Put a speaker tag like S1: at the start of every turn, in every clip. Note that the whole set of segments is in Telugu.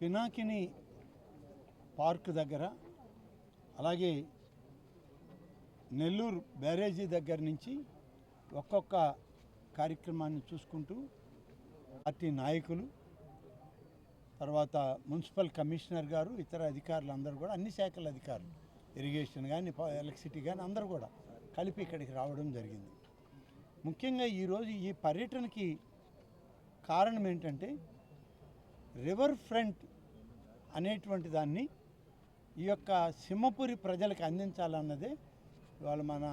S1: పినాకిని పార్క్ దగ్గర అలాగే నెల్లూరు బ్యారేజీ దగ్గర నుంచి ఒక్కొక్క కార్యక్రమాన్ని చూసుకుంటూ పార్టీ నాయకులు తర్వాత మున్సిపల్ కమిషనర్ గారు ఇతర అధికారులు అందరూ కూడా అన్ని శాఖల అధికారులు ఇరిగేషన్ కానీ ఎలక్ట్రిసిటీ కానీ అందరూ కూడా కలిపి ఇక్కడికి రావడం జరిగింది. ముఖ్యంగా ఈరోజు ఈ పర్యటనకి కారణం ఏంటంటే రివర్ ఫ్రంట్ అనేటువంటి దాన్ని ఈ యొక్క సింహపురి ప్రజలకు అందించాలన్నదే ఇవాళ మన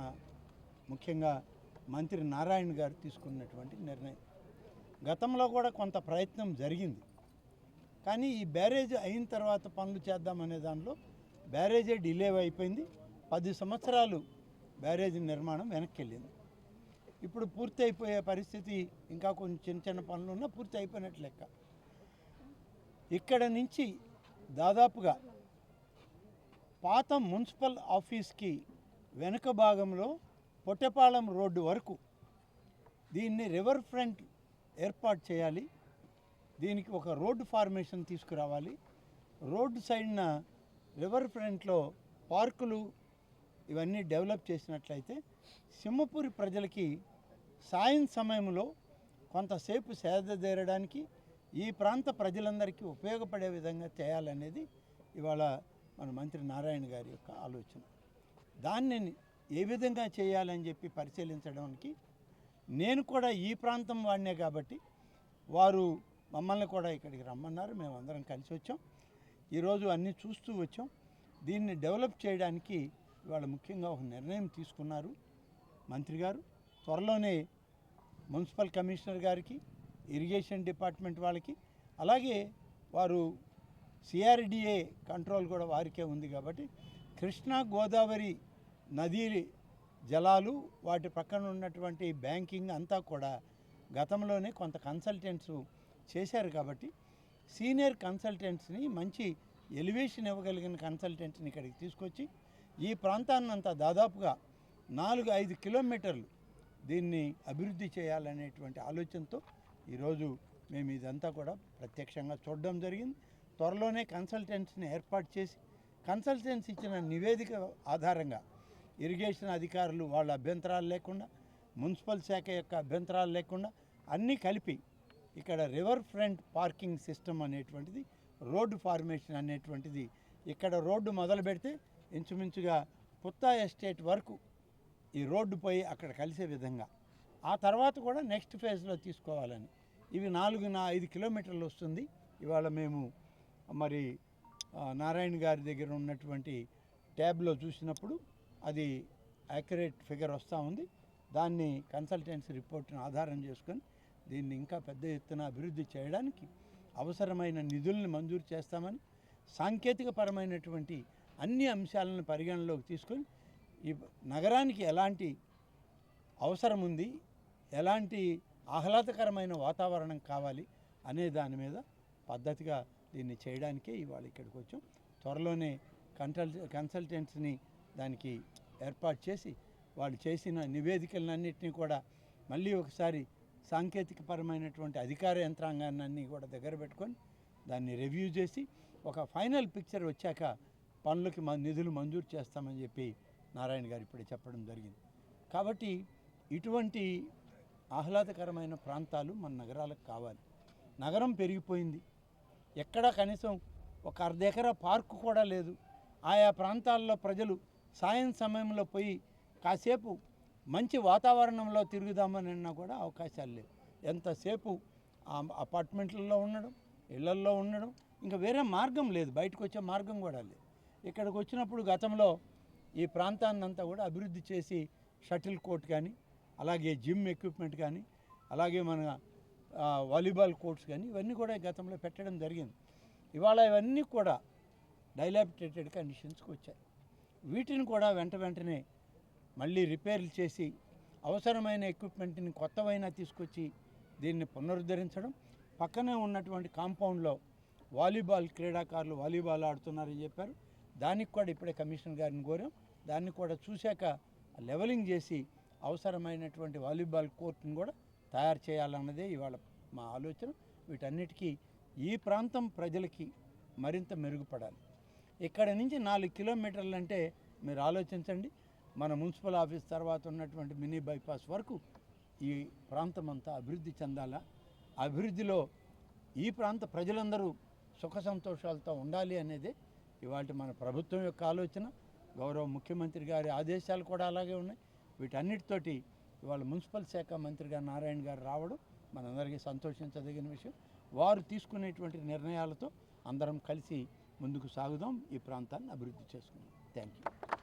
S1: ముఖ్యంగా మంత్రి నారాయణ గారు తీసుకున్నటువంటి నిర్ణయం. గతంలో కూడా కొంత ప్రయత్నం జరిగింది. కానీ ఈ బ్యారేజ్ అయిన తర్వాత పనులు చేద్దామనే దానిలో బ్యారేజే డిలే అయిపోయింది. పది సంవత్సరాలు బ్యారేజ్ నిర్మాణం వెనక్కి వెళ్ళింది ఇప్పుడు పూర్తి అయిపోయే పరిస్థితి ఇంకా కొంచెం చిన్న చిన్న పనులు ఉన్నా పూర్తి అయిపోయినట్లు లెక్క. ఇక్కడ నుంచి దాదాపుగా పాత మున్సిపల్ ఆఫీస్కి వెనుక భాగంలో పొట్టెపాళెం రోడ్డు వరకు దీన్ని రివర్ ఫ్రంట్ ఏర్పాటు చేయాలి. దీనికి ఒక రోడ్డు ఫార్మేషన్ తీసుకురావాలి. రోడ్డు సైడ్న రివర్ ఫ్రంట్లో పార్కులు ఇవన్నీ డెవలప్ చేసినట్లయితే సింహపూరి ప్రజలకి సాయం సమయంలో కొంతసేపు సేద తీరడానికి ఈ ప్రాంత ప్రజలందరికీ ఉపయోగపడే విధంగా చేయాలనేది ఇవాళ మన మంత్రి నారాయణ గారి యొక్క ఆలోచన. దాన్ని ఏ విధంగా చేయాలని చెప్పి పరిశీలించడానికి నేను కూడా ఈ ప్రాంతం వాడినే కాబట్టి వారు మమ్మల్ని కూడా ఇక్కడికి రమ్మన్నారు. మేము అందరం కలిసి వచ్చాం. ఈరోజు అన్నీ చూస్తూ వచ్చాం. దీన్ని డెవలప్ చేయడానికి ఇవాళ ముఖ్యంగా ఒక నిర్ణయం తీసుకున్నారు మంత్రి గారు. త్వరలోనే మున్సిపల్ కమిషనర్ గారికి ఇరిగేషన్ డిపార్ట్మెంట్ వాళ్ళకి. అలాగే వారు సిఆర్డిఏ కంట్రోల్ కూడా వారికే ఉంది కాబట్టి కృష్ణా గోదావరి నదీ జలాలు వాటి పక్కన ఉన్నటువంటి బ్యాంకింగ్ అంతా కూడా గతంలోనే కొంత కన్సల్టెంట్స్ చేశారు కాబట్టి సీనియర్ కన్సల్టెంట్స్ని మంచి ఎలివేషన్ ఇవ్వగలిగిన కన్సల్టెంట్స్ని ఇక్కడికి తీసుకొచ్చి ఈ ప్రాంతాన్నంతా దాదాపుగా నాలుగు ఐదు కిలోమీటర్లు దీన్ని అభివృద్ధి చేయాలనేటువంటి ఆలోచనతో ఈరోజు మేము ఇదంతా కూడా ప్రత్యక్షంగా చూడడం జరిగింది. త్వరలోనే కన్సల్టెంట్స్ని ఏర్పాటు చేసి కన్సల్టెంట్స్ ఇచ్చిన నివేదిక ఆధారంగా ఇరిగేషన్ అధికారులు వాళ్ళ అభ్యంతరాలు లేకుండా మున్సిపల్ శాఖ యొక్క అభ్యంతరాలు లేకుండా అన్నీ కలిపి ఇక్కడ రివర్ ఫ్రంట్ పార్కింగ్ సిస్టమ్ అనేటువంటిది రోడ్డు ఫార్మేషన్ అనేటువంటిది ఇక్కడ రోడ్డు మొదలు పెడితే ఇంచుమించుగా పుత్తా ఎస్టేట్ వరకు ఈ రోడ్డు పోయి అక్కడ కలిసే విధంగా ఆ తర్వాత కూడా నెక్స్ట్ ఫేజ్లో తీసుకోవాలని. ఇవి నాలుగు నా ఐదు కిలోమీటర్లు వస్తుంది. ఇవాళ మేము మరి నారాయణ గారి దగ్గర ఉన్నటువంటి ట్యాబ్లో చూసినప్పుడు అది యాక్యురేట్ ఫిగర్ వస్తూ ఉంది. దాన్ని కన్సల్టెన్సీ రిపోర్ట్ను ఆధారం చేసుకొని దీన్ని ఇంకా పెద్ద ఎత్తున అభివృద్ధి చేయడానికి అవసరమైన నిధుల్ని మంజూరు చేస్తామని సాంకేతికపరమైనటువంటి అన్ని అంశాలను పరిగణలోకి తీసుకొని ఈ నగరానికి ఎలాంటి అవసరం ఉంది ఎలాంటి ఆహ్లాదకరమైన వాతావరణం కావాలి అనే దాని మీద పద్ధతిగా దీన్ని చేయడానికే ఇవాళ ఇక్కడికి వచ్చాం. త్వరలోనే కన్సల్ కన్సల్టెంట్స్ని దానికి ఏర్పాటు చేసి వాళ్ళు చేసిన నివేదికలన్నింటినీ కూడా మళ్ళీ ఒకసారి సాంకేతికపరమైనటువంటి అధికార యంత్రాంగాన్ని కూడా దగ్గర పెట్టుకొని దాన్ని రివ్యూ చేసి ఒక ఫైనల్ పిక్చర్ వచ్చాక పనులకి మ- నిధులు మంజూరు చేస్తామని చెప్పి నారాయణ గారు ఇప్పుడే చెప్పడం జరిగింది. కాబట్టి ఇటువంటి ఆహ్లాదకరమైన ప్రాంతాలు మన నగరాలకు కావాలి. నగరం పెరిగిపోయింది. ఎక్కడా కనీసం ఒక అర్ధ ఎకరా పార్కు కూడా లేదు. ఆయా ప్రాంతాల్లో ప్రజలు సాయం సమయంలో పోయి కాసేపు మంచి వాతావరణంలో తిరుగుదామని అన్నా కూడా అవకాశాలు లేవు. ఎంతసేపు ఆ అపార్ట్మెంట్లలో ఉండడం ఇళ్ళల్లో ఉండడం ఇంకా వేరే మార్గం లేదు. బయటకు వచ్చే మార్గం కూడా లేదు. ఇక్కడికి వచ్చినప్పుడు గతంలో ఈ ప్రాంతాన్ని అంతా కూడా అభివృద్ధి చేసి షటిల్ కోర్ట్ కానీ అలాగే జిమ్ ఎక్విప్మెంట్ కానీ అలాగే మన వాలీబాల్ కోర్ట్స్ కానీ ఇవన్నీ కూడా గతంలో పెట్టడం జరిగింది. ఇవాళ ఇవన్నీ కూడా డైలాబిటేటెడ్ కండిషన్స్కి వచ్చాయి. వీటిని కూడా వెంట వెంటనే మళ్ళీ రిపేర్లు చేసి అవసరమైన ఎక్విప్మెంట్ని కొత్తవైనా తీసుకొచ్చి దీన్ని పునరుద్ధరించడం పక్కనే ఉన్నటువంటి కాంపౌండ్లో వాలీబాల్ క్రీడాకారులు వాలీబాల్ ఆడుతున్నారని చెప్పారు. దానికి కూడా ఇప్పుడే కమిషనర్ గారిని కోరాం. దాన్ని కూడా చూశాక లెవలింగ్ చేసి అవసరమైనటువంటి వాలీబాల్ కోర్టును కూడా తయారు చేయాలన్నదే ఇవాళ మా ఆలోచన. వీటన్నిటికీ ఈ ప్రాంతం ప్రజలకి మరింత మెరుగుపడాలి. ఇక్కడ నుంచి నాలుగు కిలోమీటర్లు అంటే మీరు ఆలోచించండి. మన మున్సిపల్ ఆఫీస్ తర్వాత ఉన్నటువంటి మినీ బైపాస్ వరకు ఈ ప్రాంతం అంతా అభివృద్ధి చెందాలా? అభివృద్ధిలో ఈ ప్రాంత ప్రజలందరూ సుఖ సంతోషాలతో ఉండాలి అనేది ఇవాళ మన ప్రభుత్వం యొక్క ఆలోచన. గౌరవ ముఖ్యమంత్రి గారి ఆదేశాలు కూడా అలాగే ఉన్నాయి. వీటన్నిటితోటి ఇవాళ మున్సిపల్ శాఖ మంత్రిగా నారాయణ గారు రావడం మనందరికీ సంతోషించదగిన విషయం. వారు తీసుకునేటువంటి నిర్ణయాలతో అందరం కలిసి ముందుకు సాగుదాం. ఈ ప్రాంతాన్ని అభివృద్ధి చేసుకుందాం. Thank you